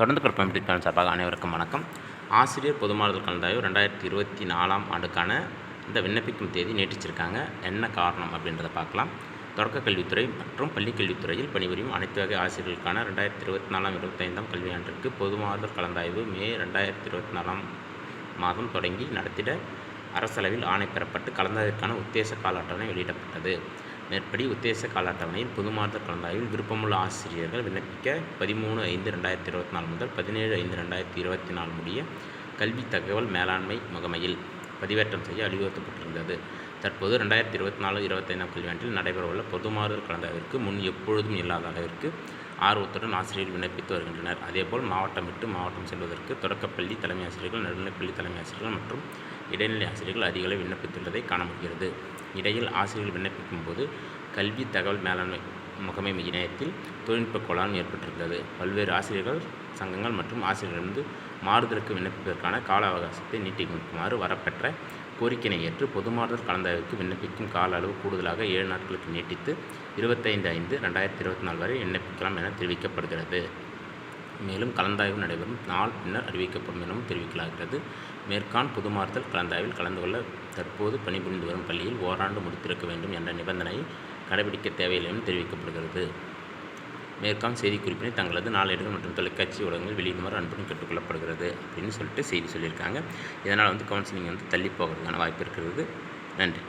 தொடர்ந்து பிறப்பம் பிடிப்பாளர் சார்பாக அனைவருக்கும் வணக்கம். ஆசிரியர் பொதுமாறுதல் கலந்தாய்வு ரெண்டாயிரத்தி இருபத்தி நாலாம் ஆண்டுக்கான இந்த விண்ணப்பிக்கும் தேதி நீட்டிச்சிருக்காங்க. என்ன காரணம் அப்படின்றத பார்க்கலாம். தொடக்க கல்வித்துறை மற்றும் பள்ளிக்கல்வித்துறையில் பணிபுரியும் அனைத்து வகை ஆசிரியர்களுக்கான ரெண்டாயிரத்தி இருபத்தி நாலாம் இருபத்தைந்தாம் கல்வியாண்டிற்கு பொதுமாறுதல் கலந்தாய்வு மே ரெண்டாயிரத்தி இருபத்தி நாலாம் மாதம் தொடங்கி நடத்திட அரசளவில் ஆணை பெறப்பட்டு கலந்தாய்விற்கான உத்தேச கால அட்டவணை வெளியிடப்பட்டது. மேற்படி உத்தேச கால அட்டவணையில் பொதுமாறுதல் கலந்தாய்வில் விருப்பமுள்ள ஆசிரியர்கள் விண்ணப்பிக்க பதிமூணு ஐந்து ரெண்டாயிரத்தி இருபத்தி நாலு முதல் பதினேழு ஐந்து ரெண்டாயிரத்தி இருபத்தி நாலு முடிய கல்வி தகவல் மேலாண்மை முகமையில் பதிவேற்றம் செய்ய அறிவுறுத்தப்பட்டிருந்தது. தற்போது ரெண்டாயிரத்தி இருபத்தி நாலு இருபத்தைந்தாம் கல்வியாண்டில் நடைபெறவுள்ள பொதுமாறுதல் கலந்தாய்விற்கு முன் எப்பொழுதும் இல்லாத அளவிற்கு ஆர்வத்துடன் ஆசிரியர்கள் விண்ணப்பித்து வருகின்றனர். அதேபோல் மாவட்டம் விட்டு மாவட்டம் செல்வதற்கு தொடக்கப்பள்ளி தலைமை ஆசிரியர்கள் நடுநிலைப்பள்ளி தலைமை ஆசிரியர்கள் மற்றும் இடைநிலை ஆசிரியர்கள் அதிக அளவு விண்ணப்பித்துள்ளதை காண முடிகிறது. இடையில் ஆசிரியர்கள் விண்ணப்பிக்கும் போது கல்வி தகவல் மேலாண்மை முகமை இணையத்தில் தொழில்நுட்ப கோளாறு ஏற்பட்டிருந்தது. பல்வேறு ஆசிரியர்கள் சங்கங்கள் மற்றும் ஆசிரியர்களிருந்து மாறுதலுக்கு விண்ணப்பிப்பதற்கான கால அவகாசத்தை நீட்டிக்குமாறு வரப்பெற்ற கோரிக்கையினை ஏற்று பொதுமாறுதல் கலந்தாய்வுக்கு விண்ணப்பிக்கும் கால அளவு கூடுதலாக ஏழு நாட்களுக்கு நீட்டித்து இருபத்தைந்து ஐந்து ரெண்டாயிரத்தி இருபத்தி நாலு வரை விண்ணப்பிக்கலாம் என தெரிவிக்கப்படுகிறது. மேலும் கலந்தாய்வு நடைபெறும். நாள் பின்னர் அறிவிக்கப்படும் எனவும் தெரிவிக்கலாகிறது. மேற்கான் புதுமாறுதல் கலந்தாய்வில் கலந்து கொள்ள தற்போது பணிபுரிந்து வரும் பள்ளியில் ஓராண்டு முடித்திருக்க வேண்டும் என்ற நிபந்தனையை கடைபிடிக்க தேவையில்லை என தெரிவிக்கப்படுகிறது. மேற்கான் செய்திக்குறிப்பினை தங்களது நாளேடுகள் மற்றும் தொலைக்காட்சி ஊடகங்கள் வெளியிடுமாறு அன்புடன் கேட்டுக்கொள்ளப்படுகிறது அப்படின்னு சொல்லிட்டு செய்தி சொல்லியிருக்காங்க. இதனால் வந்து கவுன்சிலிங் வந்து தள்ளி போகிறதுக்கான வாய்ப்பு இருக்கிறது. நன்றி.